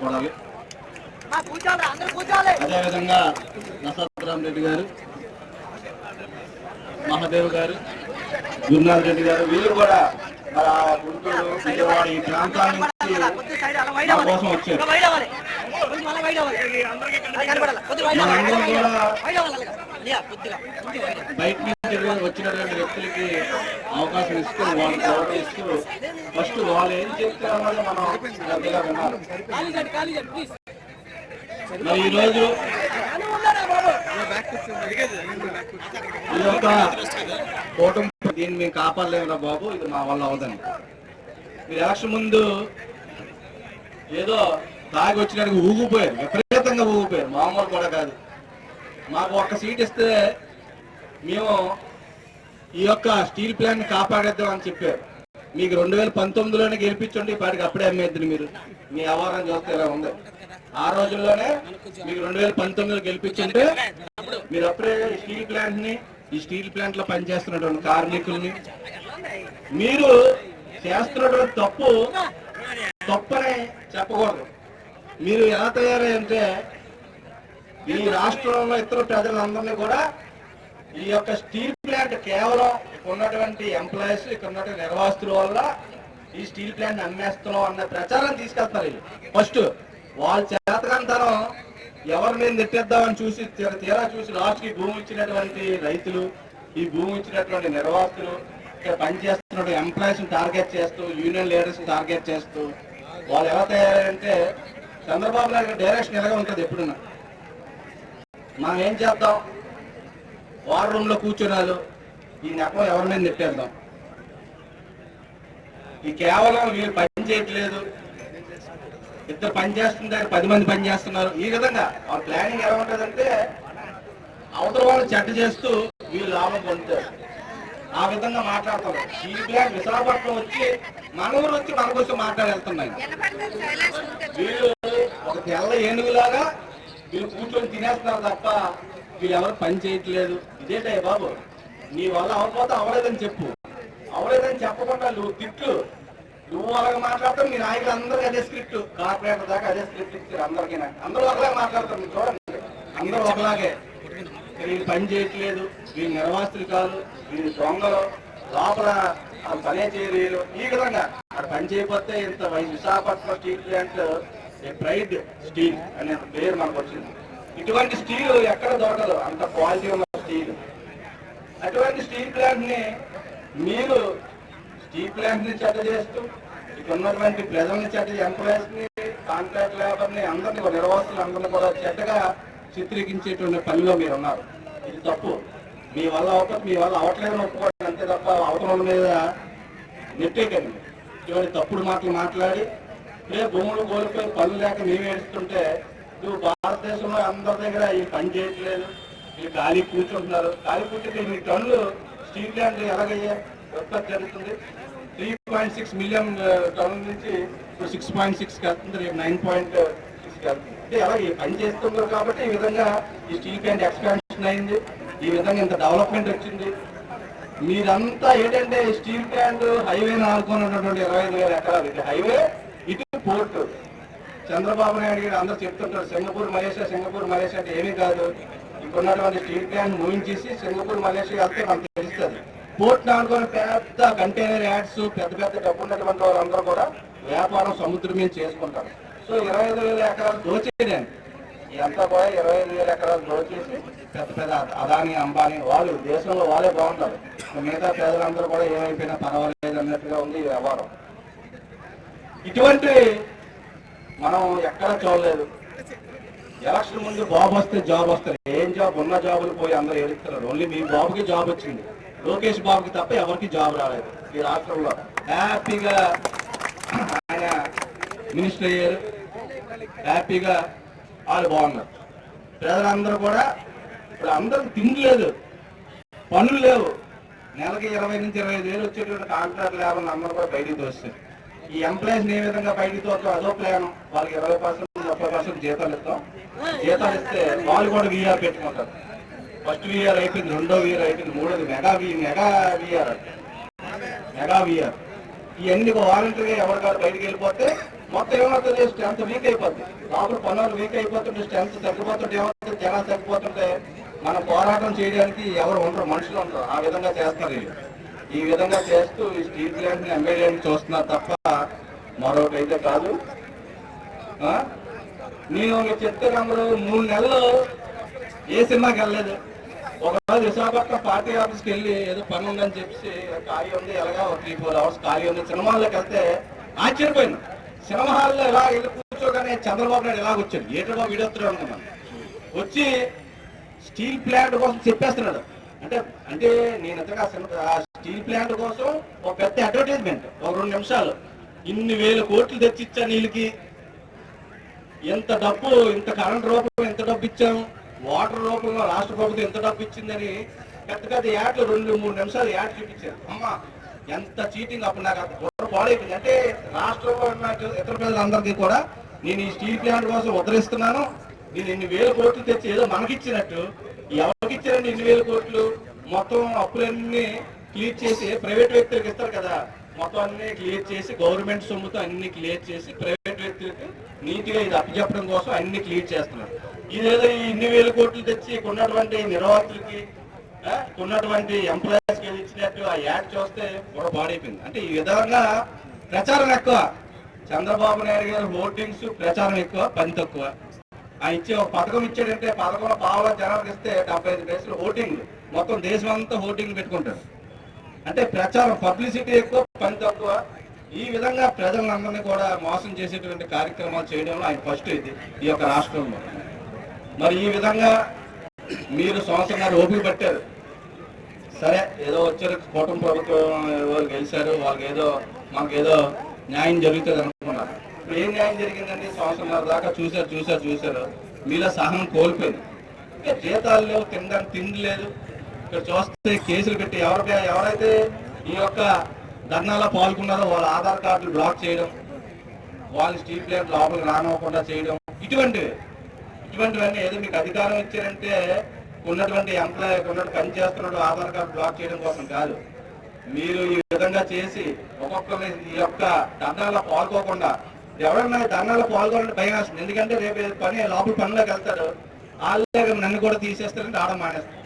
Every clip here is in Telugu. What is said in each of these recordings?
గర్వపడాలి అదేవిధంగా నసరామ్ రెడ్డి గారు మహాదేవ్ గారు గురునాథ్ రెడ్డి గారు వీళ్ళు కూడా మరి ఆ గుంటూరు విజయవాడ ఈ ప్రాంతాల నుంచి మా కోసం వచ్చారు. మనందరం కూడా బయట నుంచి వచ్చినటువంటి వ్యక్తులకి అవకాశం ఇస్తూ వాళ్ళకి గౌరవం ఇస్తూ ఫస్ట్ వాళ్ళు ఏం చెప్తారన్నది మనం శ్రద్ధగా వినాలి. మరి ఈరోజు ఈ యొక్క కూటమి దీన్ని మేము కాపాడలేమురా బాబు ఇది మా వల్ల అవదని. మీరు ఎలక్షన్ ముందు ఏదో తాగి వచ్చినట్టుగా ఊగిపోయారు విపరీతంగా ఊగిపోయారు మామూలు కూడా కాదు. మాకు ఒక్క సీట్ ఇస్తే మేము ఈ యొక్క స్టీల్ ప్లాంట్ కాపాడేద్దాం అని చెప్పారు. మీకు రెండు వేల పంతొమ్మిదిలోనే గెలిపించండి ఇప్పటికి అప్పుడే అమ్మేద్దరు మీరు. మీ వ్యవహారం చూస్తే ఇలా ఉంది. ఆ రోజుల్లోనే మీకు రెండు వేల పంతొమ్మిదిలో గెలిపించుంటే మీరు అప్పుడే స్టీల్ ప్లాంట్ని ఈ స్టీల్ ప్లాంట్లో పనిచేస్తున్నటువంటి కార్మికుల్ని. మీరు చేస్తున్నటువంటి తప్పు తప్పనే చెప్పకూడదు. మీరు ఎలా తయారయ్యంటే ఈ రాష్ట్రంలో ఇతర ప్రజలందరినీ కూడా ఈ యొక్క స్టీల్ ప్లాంట్ కేవలం ఇక్కడ ఉన్నటువంటి ఎంప్లాయీస్ ఇక్కడ ఉన్నటువంటి నిర్వాసితుల వల్ల ఈ స్టీల్ ప్లాంట్ అమ్మేస్తున్నాం అన్న ప్రచారం తీసుకెళ్తారు ఫస్ట్ వాళ్ళ చేతకంతరం ఎవరి మీద నెట్టేద్దామని చూసి తీరా చూసి లాస్ట్కి భూమి ఇచ్చినటువంటి రైతులు ఈ భూమి ఇచ్చినటువంటి నిర్వాసితులు ఇక్కడ పనిచేస్తున్న ఎంప్లాయీస్ టార్గెట్ చేస్తూ యూనియన్ లీడర్స్ టార్గెట్ చేస్తూ వాళ్ళు ఎలా తయారంటే చంద్రబాబు నాయుడు డైరెక్షన్ ఎలాగ ఉంటుంది ఎప్పుడున్నా. మనం ఏం చేద్దాం? వార్ రూమ్లో ఈ నెపం ఎవరినైనా నెప్పేద్దాం ఈ కేవలం వీళ్ళు పని చేయట్లేదు. ఇద్దరు పని చేస్తుంటారు పది మంది పని చేస్తున్నారు. ఈ విధంగా వాళ్ళ ప్లానింగ్ ఎలా ఉంటుందంటే అవతల వాళ్ళు చెడ్డ చేస్తూ వీళ్ళు లాభం పొందుతారు. ఆ విధంగా మాట్లాడతారు. ఈ ప్లాన్ విశాఖపట్నం వచ్చి మన ఊరు వచ్చి మన కోసం మాట్లాడేస్తున్నాయి. వీళ్ళు ఒక తెల్ల ఏనుగులాగా వీళ్ళు కూర్చొని తినేస్తున్నారు తప్ప వీళ్ళెవరు పని చేయట్లేదు. ఇదేంటే బాబు. నీ వల్ల అవ్వకపోతే అవ్వలేదని చెప్పు. అవ్వలేదని చెప్పకుండా నువ్వు తిట్లు. నువ్వు అలాగే మాట్లాడతావు మీ నాయకులు అందరికీ అదే స్క్రిప్ట్. కార్పొరేటర్ దాకా అదే స్క్రిప్ట్ ఇచ్చారు అందరికీ అందరూ ఒకలాగే మాట్లాడతారు మీరు చూడండి. అందరూ ఒకలాగే. వీళ్ళు పని చేయట్లేదు వీళ్ళు నిర్వాసితులు కాదు వీళ్ళు దొంగలు. లోపల ఆ పనే చేయలేరు. ఈ విధంగా. అక్కడ పని చేయకపోతే ఇంత Visakhapatnam steel plant pride steel అనే పేరు మనకు వచ్చింది. ఇటువంటి స్టీల్ ఎక్కడ దొరకదు. అంత క్వాలిటీ ఉన్న స్టీల్. అటువంటి స్టీల్ ప్లాంట్ని మీరు స్టీల్ ప్లాంట్ని చేస్తూ ఇక్కడ ఉన్నటువంటి ప్రజల్ని చెత్త ఎంప్లాయీస్ని కాంట్రాక్ట్ లేబర్ని అందరినీ నిర్వాసులు అందరినీ కూడా చెత్తగా చిత్రీకరించేటువంటి పనిలో మీరు ఉన్నారు ఇది తప్పు. మీ వల్ల అవకపోతే మీ వల్ల అవట్లేదని ఒప్పుకోవడం అంతే తప్ప అవతల మీద నెట్టేకండి ఇటువంటి తప్పుడు మాటలు మాట్లాడి లే భూములు కోల్పోయి పనులు లేక మేము ఏడుస్తుంటే నువ్వు భారతదేశంలో అందరి దగ్గర ఈ పని చేయట్లేదు మీరు ఖాళీ కూర్చుంటున్నారు. ఖాళీ కూర్చుంటే మీ టన్నులు స్టీల్ ప్లాంట్ ఎలాగయ్యే? ఉత్పత్తి జరుగుతుంది. త్రీ పాయింట్ సిక్స్ మిలియన్ టన్నుల నుంచి సిక్స్ పాయింట్ సిక్స్కి వెళ్తుంది రేపు నైన్ పాయింట్ సిక్స్కి వెళ్తుంది అంటే అలాగే పని చేస్తున్నారు కాబట్టి ఈ విధంగా ఈ స్టీల్ ప్లాంట్ ఎక్స్పాన్షన్ అయింది. ఈ విధంగా ఇంత డెవలప్మెంట్ వచ్చింది. మీరంతా ఏంటంటే స్టీల్ ప్లాంట్ హైవే ఆనుకున్నటువంటి ఇరవై ఐదు వేల ఎకరాలు. ఇది హైవే పోర్టు చంద్రబాబు నాయుడు గారు అందరూ చెప్తుంటారు సింగపూర్ మలేషియా సింగపూర్ మలేషియా అంటే ఏమీ కాదు. ఇప్పుడున్నటువంటి స్టీల్ ప్లాంట్ మూయించేసి సింగపూర్ మలేషియా వెళ్తే మనకు తెలుస్తుంది. పోర్ట్ ఆనుకుని పెద్ద కంటైనర్ యాడ్స్ పెద్ద పెద్ద డబ్బు ఉన్నటువంటి వాళ్ళందరూ కూడా వ్యాపారం సముద్రం మీద చేసుకుంటారు. సో ఇరవై ఐదు వేల ఎకరాలు దోచేయడానికి ఇదంతా కూడా ఇరవై ఐదు వేల ఎకరాలు దోచేసి పెద్ద పెద్ద అదాని అంబానీ వాళ్ళు దేశంలో వాళ్ళే బాగుంటారు. మిగతా పేదలందరూ కూడా ఏమైపోయినా పర్వాలేదు అన్నట్టుగా ఉంది ఈ వ్యవహారం. ఇటువంటి మనం ఎక్కడ చూడలేదు. ఎలక్షన్ ముందు బాబు వస్తే జాబ్ వస్తారు ఏం జాబ్? ఉన్న జాబులు పోయి అందరూ ఏడుస్తున్నారు. ఓన్లీ మీ బాబుకి జాబ్ వచ్చింది. లోకేష్ బాబుకి తప్ప ఎవరికి జాబ్ రాలేదు ఈ రాష్ట్రంలో. హ్యాపీగా ఆయన మినిస్టర్ అయ్యారు. హ్యాపీగా వాళ్ళు బాగున్నారు. ప్రజలందరూ కూడా ఇప్పుడు అందరికి తిండి లేదు. పనులు లేవు. నెలకి ఇరవై నుంచి ఇరవై ఐదు వేలు వచ్చేటువంటి కాంట్రాక్ట్ లేబర్ అందరూ కూడా బయటికి తోస్తారు ఈ ఎంప్లాయీస్ ఏ విధంగా బయటికి తోచో అదో ప్లాన్ వాళ్ళకి ఇరవై పర్సెంట్ ముప్పై పర్సెంట్ జీతాలు ఇస్తాం. జీతాలు ఇస్తే వాళ్ళు కూడా వీఆర్ పెట్టుకుంటారు. ఫస్ట్ వీఆర్ అయిపోయింది రెండో వీఆర్ అయిపోయింది మూడోది mega V mega VR mega VR ఇవన్నీ వాలంటీర్గా ఎవరి కాదు బయటికి వెళ్ళిపోతే మొత్తం ఏమవుతుంది? స్ట్రెంత్ వీక్ అయిపోతుంది లోపల పనులు వీక్ అయిపోతుంటే స్ట్రెంత్ తగ్గిపోతుంటే ఏమవుతుంది? జనాలు తగ్గిపోతుంటే మనం పోరాటం చేయడానికి ఎవరు ఉండరు మనుషులు ఉండరు. ఆ విధంగా చేస్తారు వీళ్ళు. ఈ విధంగా చేస్తూ ఈ స్టీల్ ప్లాంట్ని ని ఎమ్మెల్యేని చూస్తున్నారు తప్ప మరొకటి అయితే కాదు. నేను మీకు చెప్తే నమ్మరు మూడు నెలలు ఏ సినిమాకి వెళ్ళలేదు. ఒకరోజు విశాఖపట్నం పార్టీ ఆఫీస్కి వెళ్ళి ఏదో పని ఉందని చెప్పి ఖాళీ ఉంది ఎలాగా ఒక త్రీ ఫోర్ అవర్స్ ఖాళీ ఉంది. సినిమా హాల్లోకి వెళ్తే ఆశ్చర్యపోయింది సినిమా హాల్లో ఇలా వెళ్ళి కూర్చోగానే చంద్రబాబు నాయుడు ఇలా వచ్చాడు? ఏటో వీడొస్తున్నాడు అనుకున్నాను. వచ్చి స్టీల్ ప్లాంట్ కోసం చెప్పేస్తున్నాడు. అంటే అంటే నేను ఇంతగా సినిమా- స్టీల్ ప్లాంట్ కోసం ఒక పెద్ద అడ్వర్టైజ్మెంట్ ఒక రెండు నిమిషాలు. ఇన్ని వేల కోట్లు తెచ్చిచ్చాను నీళ్ళకి? ఎంత డబ్బు ఇంత కరెంట్ రూపంలో ఎంత డబ్బు ఇచ్చాము వాటర్ రూపంలో రాష్ట్ర ప్రభుత్వం ఎంత డబ్బు ఇచ్చిందని పెద్ద పెద్ద యాడ్లు రెండు మూడు నిమిషాలు యాడ్ చూపించారు. అమ్మా ఎంత చీటింగ్ అప్పుడు నాకు అంత పాడైపోయింది. అంటే రాష్ట్రంలో ఉన్న ఇతర ప్రజలందరికీ కూడా నేను ఈ స్టీల్ ప్లాంట్ కోసం ఉద్ధరిస్తున్నాను. నేను ఇన్ని వేల కోట్లు తెచ్చి ఏదో మనకిచ్చినట్టు. ఎవరికి ఇచ్చారండి ఇన్ని వేల కోట్లు? మొత్తం అప్పులన్నీ క్లియర్ చేసి ప్రైవేట్ వ్యక్తులకు ఇస్తారు కదా? మొత్తం అన్ని క్లియర్ చేసి గవర్నమెంట్ సొమ్ముతో అన్ని క్లియర్ చేసి ప్రైవేట్ వ్యక్తులకు నీట్గా ఇది అప్పచెప్పడం కోసం అన్ని క్లియర్ చేస్తున్నారు. ఇదేదో ఈ ఇన్ని వేల కోట్లు తెచ్చి కొన్నటువంటి నిర్వాహకులకి కొన్నటువంటి ఎంప్లాయీస్కి ఇచ్చినట్టు ఆ యాడ్ చూస్తే కూడా బాడైపోయింది అంటే ఈ విధంగా ప్రచారం ఎక్కువ. చంద్రబాబు నాయుడు గారి హోర్డింగ్స్ ప్రచారం ఎక్కువ పని తక్కువ. ఆ ఇచ్చే ఒక పథకం ఇచ్చాడంటే పథకంలో పావుల జనాలకు ఇస్తే డెబ్బై ఐదు పైసలు ఓటింగ్ మొత్తం దేశం అంతా ఓటింగ్ పెట్టుకుంటారు. అంటే ప్రచారం పబ్లిసిటీ ఎక్కువ పని తక్కువ. ఈ విధంగా ప్రజలందరినీ కూడా మోసం చేసేటువంటి కార్యక్రమాలు చేయడంలో ఆయన ఫస్ట్ ఇది ఈ యొక్క రాష్ట్రంలో. మరి ఈ విధంగా మీరు సంవత్సరం గారు ఓపిక పట్టారు. సరే ఏదో వచ్చారు కూటమి ప్రభుత్వం ఎవరు గెలిచారు వాళ్ళకి ఏదో మాకు ఏదో న్యాయం జరుగుతుంది అనుకున్నారు. ఇప్పుడు ఏం న్యాయం జరిగిందండి? సంవత్సరం దాకా చూశారు చూశారు చూశారు. మీలో సహనం కోల్పోయింది. జీతాలు లేవు తినడానికి తిండి లేదు ఇక్కడ చూస్తే కేసులు పెట్టి ఎవరికి ఎవరైతే ఈ యొక్క ధర్నాలో పాల్గొన్నారో వాళ్ళ ఆధార్ కార్డులు బ్లాక్ చేయడం వాళ్ళు స్టీల్ ప్లేట్ లోపలికి రానివ్వకుండా చేయడం ఇటువంటివి ఇటువంటివన్నీ ఏదో మీకు అధికారం ఇచ్చారంటే ఉన్నటువంటి ఎంప్లాయ్ ఉన్నట్టు పని చేస్తున్నట్టు ఆధార్ కార్డు బ్లాక్ చేయడం కోసం కాదు. మీరు ఈ విధంగా చేసి ఒక్కొక్క ఈ యొక్క ధర్నాల్లో పాల్గొకుండా ఎవరన్నా ధర్నాల్లో పాల్గొనడం భయం వేస్తుంది. ఎందుకంటే రేపు పని లోపల పనిలోకి వెళ్తాడు. వాళ్ళే నన్ను కూడా తీసేస్తారంటే ఆడ మానేస్తారు.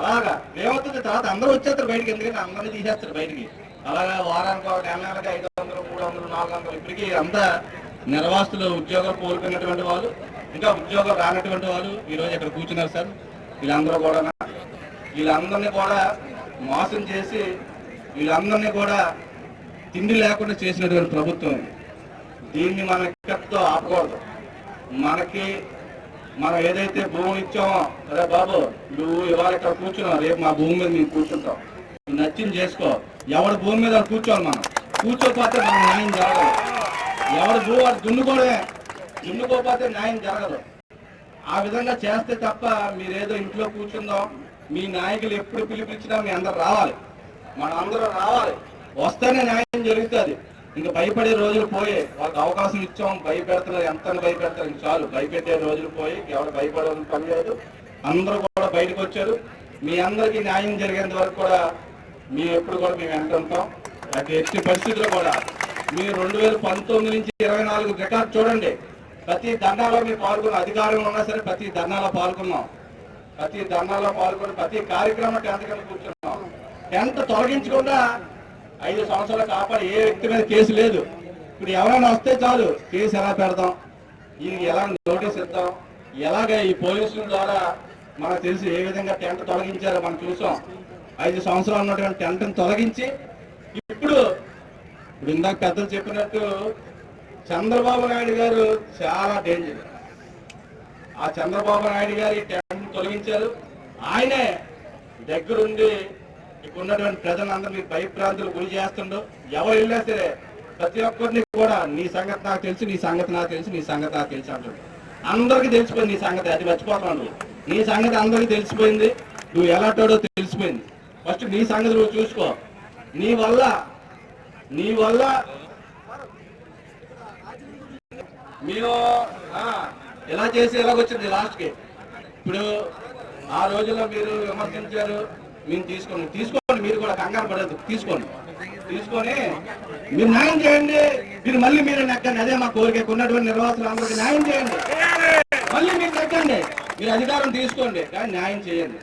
అలాగా. ఏమవుతుంది తర్వాత అందరూ వచ్చేస్తారు బయటికి. ఎందుకంటే అందరినీ తీసేస్తారు బయటికి. అలాగా వారానికి ఒక నెల నెలకి ఐదు వందలు మూడు వందలు నాలుగు వందలు. ఇప్పటికీ అంతా నిర్వాసులు ఉద్యోగాలు కోల్పోయినటువంటి వాళ్ళు ఇంకా ఉద్యోగం రానటువంటి వాళ్ళు ఈరోజు ఇక్కడ కూర్చున్నారు సార్. వీళ్ళందరూ కూడా వీళ్ళందరినీ కూడా మోసం చేసి వీళ్ళందరినీ కూడా తిండి లేకుండా చేసినటువంటి ప్రభుత్వం దీన్ని మనం ఇక్కడితో ఆపకూడదు. మనకి మనం ఏదైతే భూమి ఇచ్చామో అరే బాబు నువ్వు ఇవాళ ఇక్కడ కూర్చున్నావు రేపు మా భూమి మీద మేము కూర్చుంటాం. నువ్వు నచ్చింది చేసుకో. ఎవరి భూమి మీద కూర్చోవాలి మనం? కూర్చోకపోతే మనం న్యాయం జరగదు. ఎవరి భూ వాడు దున్నుకోవడమే దున్నుకోకపోతే న్యాయం జరగదు. ఆ విధంగా చేస్తే తప్ప మీరేదో ఇంట్లో కూర్చుందాం మీ నాయకులు ఎప్పుడు పిలిపించినా మీ అందరు రావాలి. మన అందరూ రావాలి. వస్తేనే న్యాయం జరుగుతుంది. ఇంకా భయపడే రోజులు పోయే వాళ్ళకి అవకాశం ఇచ్చాం భయపెడతారు ఎంత భయపెడతారు చాలు. భయపెట్టే రోజులు పోయి ఎవరు భయపడే పని లేదు. అందరూ కూడా బయటకు వచ్చారు. మీ అందరికీ న్యాయం జరిగేంత వరకు కూడా మీ ఎప్పుడు కూడా మేము వెంట ఉంటాం. అది ఎట్టి పరిస్థితుల్లో కూడా మీరు రెండు వేల పంతొమ్మిది నుంచి ఇరవై నాలుగు రికార్డు చూడండి. ప్రతి ధర్నాలో మీరు పాల్గొన్న అధికారం ఉన్నా సరే ప్రతి ధర్నాలో పాల్గొన్నాం. ప్రతి ధర్నాలో పాల్గొని ప్రతి కార్యక్రమం టెంట్ కింద కూర్చున్నాం. ఎంత తొలగించకుండా ఐదు సంవత్సరాలు కాపాడు ఏ వ్యక్తి మీద కేసు లేదు. ఇప్పుడు ఎవరైనా వస్తే చాలు కేసు ఎలా పెడదాం? దీనికి ఎలా నోటీస్ ఇద్దాం? ఎలాగ ఈ పోలీసుల ద్వారా మనకు తెలిసి ఏ విధంగా టెంట్ తొలగించారో మనం చూసాం. ఐదు సంవత్సరాలు ఉన్నటువంటి టెంట్ని తొలగించి ఇప్పుడు ఇప్పుడు ఇందాక పెద్దలు చెప్పినట్టు చంద్రబాబు నాయుడు గారు చాలా డేంజర్ ఆ చంద్రబాబు నాయుడు గారి టెంట్ తొలగించారు. ఆయనే దగ్గరుండి ఇక్కడ ఉన్నటువంటి ప్రజలందరినీ భయప్రాంతులు గురి చేస్తుండో ఎవరు వెళ్ళినా సరే ప్రతి ఒక్కరిని కూడా నీ సంగతి నాకు తెలుసు నీ సంగతి నాకు తెలుసు నీ సంగతి నాకు తెలుసు అంటాడు. అందరికీ తెలిసిపోయింది నీ సంగతి అది మర్చిపోతున్నావు నీ సంగతి అందరికీ తెలిసిపోయింది నువ్వు ఎలాంటాడో తెలిసిపోయింది. ఫస్ట్ నీ సంగతి నువ్వు చూసుకో. నీ వల్ల నీ వల్ల మీరు ఇలా చేసి ఎలాగొచ్చింది లాస్ట్కి? ఇప్పుడు ఆ రోజుల్లో మీరు విమర్శించారు మేము తీసుకోండి తీసుకోండి మీరు కూడా కంగారు పడద్దు తీసుకోండి. తీసుకొని మీరు న్యాయం చేయండి మీరు మళ్ళీ మీరు నెక్కండి అదే మా కోరిక ఉన్నటువంటి నిర్వాహకులు అందరికీ న్యాయం చేయండి. మళ్ళీ మీరు నెక్కండి మీరు అధికారం తీసుకోండి కానీ న్యాయం చేయండి.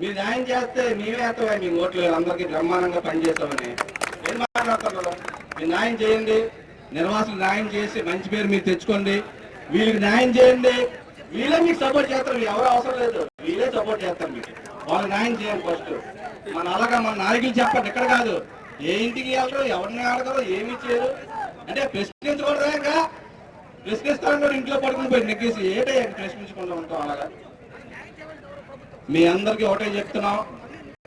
మీరు న్యాయం చేస్తే మేమే వేస్తామా మీ ఓట్లు అందరికీ బ్రహ్మాండంగా పనిచేస్తామని ఏం మాట్లాడతారు మీరు న్యాయం చేయండి నిర్వాసులు న్యాయం చేసి మంచి పేరు మీరు తెచ్చుకోండి. వీళ్ళకి న్యాయం చేయండి. వీళ్ళే మీకు సపోర్ట్ చేస్తారు మీరు ఎవరు అవసరం లేదు. వీళ్ళే సపోర్ట్ చేస్తారు మీకు. వాళ్ళకి న్యాయం చేయండి ఫస్ట్. మన అలాగా మన నాయకులు చెప్పండి ఇక్కడ కాదు. ఏ ఇంటికి వెళ్ళరు ఎవరిని ఆడతారో ఏమి చేయరు. అంటే ప్రశ్నించకూడదా ఇంకా. ప్రశ్నిస్తాను కూడా ఇంట్లో పడుకుని పోయి నెగ్గేసి ఏటే ప్రశ్నించకుండా ఉంటాం అలాగా? మీ అందరికీ ఒకటే చెప్తున్నాం.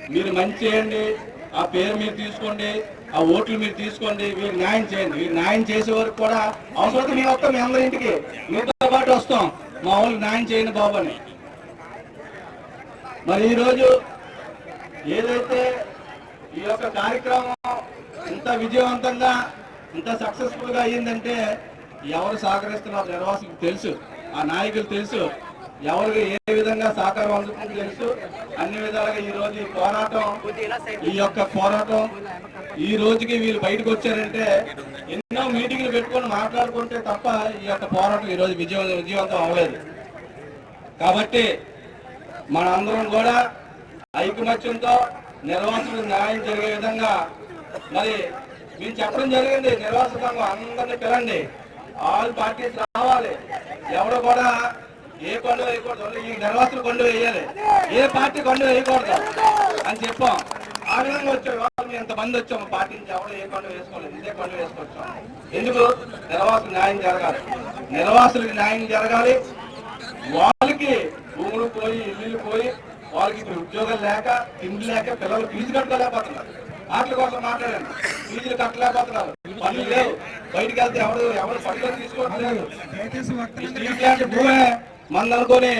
మీరు మంచి చేయండి ఆ పేరు మీరు తీసుకోండి ఆ ఓట్లు మీరు తీసుకోండి మీరు న్యాయం చేయండి. మీరు న్యాయం చేసే వరకు కూడా అవసరం మేము వస్తాం మీ అందరి ఇంటికి. మీతో పాటు వస్తాం. మా వాళ్ళు న్యాయం చేయండి బాబు అని. మరి ఈరోజు ఏదైతే ఈ యొక్క కార్యక్రమం ఇంత విజయవంతంగా ఇంత సక్సెస్ఫుల్గా అయ్యిందంటే ఎవరు సహకరిస్తున్నారు నిర్వాసులకు తెలుసు ఆ నాయకులు తెలుసు ఎవరికి ఏ విధంగా సహకారం అందుకుంటూ తెలుసు. అన్ని విధాలుగా ఈ రోజు ఈ పోరాటం ఈ యొక్క పోరాటం ఈ రోజుకి వీళ్ళు బయటకు వచ్చారంటే ఎన్నో మీటింగ్లు పెట్టుకొని మాట్లాడుకుంటే తప్ప ఈ యొక్క పోరాటం ఈ రోజు విజయవంతం అవ్వలేదు. కాబట్టి మనందరం కూడా ఐకమత్యంతో నిర్వాసులకు న్యాయం జరిగే విధంగా మరి మేము చెప్పడం జరిగింది నిర్వాసకంగా అందరినీ పిలండి. ఆల్ పార్టీస్ రావాలి. ఎవరు కూడా ఏ కొండ వేయకూడదు. ఈ నిర్వాసులు కొండ వేయాలి. ఏ పార్టీ కొండ వేయకూడదు అని చెప్పాం. ఆ విధంగా వచ్చాం. ఎంతమంది వచ్చాము పార్టీ నుంచి ఎవరు ఏ కొండ వేసుకోలేదు. ఇదే కొండ వేసుకొచ్చాం. ఎందుకు? నిర్వాసులు న్యాయం జరగాలి. నిర్వాసులకు న్యాయం జరగాలి. వాళ్ళకి భూములు పోయి ఇల్లు పోయి వాళ్ళకి ఇప్పుడు ఉద్యోగం లేక తిండి లేక పిల్లలు ఫీజు కట్టుకోలేకపోతున్నారు. వాటి కోసం మాట్లాడాను. ఫీజులు కట్టలేకపోతున్నారు. పనులు లేవు. బయటికి వెళ్తే ఎవరు ఎవరు పనులు తీసుకోవట్లేదు. స్టీల్ ప్లాంట్ భూమే మంది అనుకొని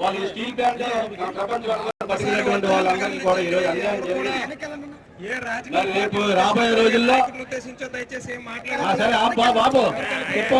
వాళ్ళు స్టీల్ ప్లాంట్ ప్రపంచ వాళ్ళందరికీ కూడా ఈరోజు అన్యాయం జరిగింది. రేపు రాబోయే రోజుల్లో సరే బాబు చెప్పు